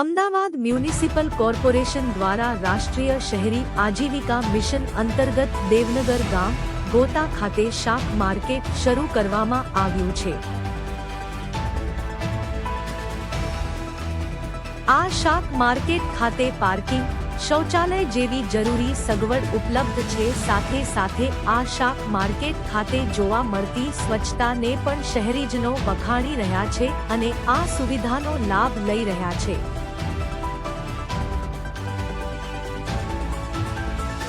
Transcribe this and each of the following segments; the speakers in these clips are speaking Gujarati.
અમદાવાદ મ્યુનિસિપલ કોર્પોરેશન દ્વારા રાષ્ટ્રીય શહેરી આજીવિકા મિશન અંતર્ગત દેવનગર ગામ, ગોતા ખાતે શાક માર્કેટ શરૂ કરવામાં આવ્યું છે. આ શાક માર્કેટ ખાતે પાર્કિંગ, શૌચાલય જેવી જરૂરી સગવડ ઉપલબ્ધ છે. સાથે સાથે આ શાક માર્કેટ ખાતે જોવા મળતી સ્વચ્છતાને પણ શહેરીજનો વખાણી રહ્યા છે અને આ સુવિધાનો લાભ લઈ રહ્યા છે.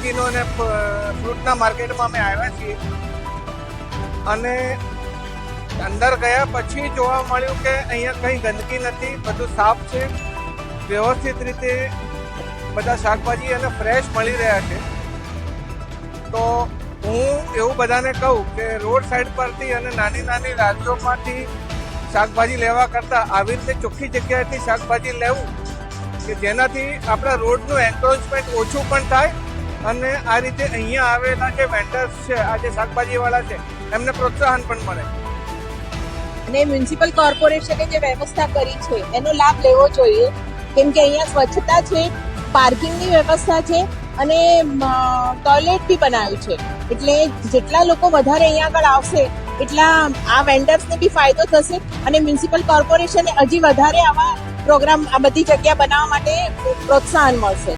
કિલો અને ફ્રૂટના માર્કેટમાં અમે આવ્યા છીએ. અને અંદર ગયા પછી જોવા મળ્યું કે અહીંયા કંઈ ગંદકી નથી, બધું સાફ છે. વ્યવસ્થિત રીતે બધા શાકભાજી અને ફ્રેશ મળી રહ્યા છે. તો હું એવું બધાને કહું કે રોડ સાઈડ પરથી અને નાની નાની રાજ્યોમાંથી શાકભાજી લેવા કરતાં આવી રીતે ચોખ્ખી જગ્યાએથી શાકભાજી લેવું કે જેનાથી આપણા રોડનું એન્ક્રોચમેન્ટ ઓછું પણ થાય અને આ રીતે અહીંયા આવેલા જે વેન્ડર્સ છે, આ જે શાકભાજીવાળા છે, એમને પ્રોત્સાહન પણ મળે. અને મ્યુનિસિપલ કોર્પોરેશને જે વ્યવસ્થા કરી છે, એનો લાભ લેવો જોઈએ. કેમ કે અહીંયા સ્વચ્છતા છે, પાર્કિંગની વ્યવસ્થા છે, અને ટોયલેટ બી બનાવ્યું છે. એટલે જેટલા લોકો વધારે અહીંયા આગળ આવશે, એટલા આ વેન્ડર્સને બી ફાયદો થશે અને મ્યુનિસિપલ કોર્પોરેશને હજી વધારે આવા પ્રોગ્રામ, આ બધી જગ્યા બનાવવા માટે પ્રોત્સાહન મળશે.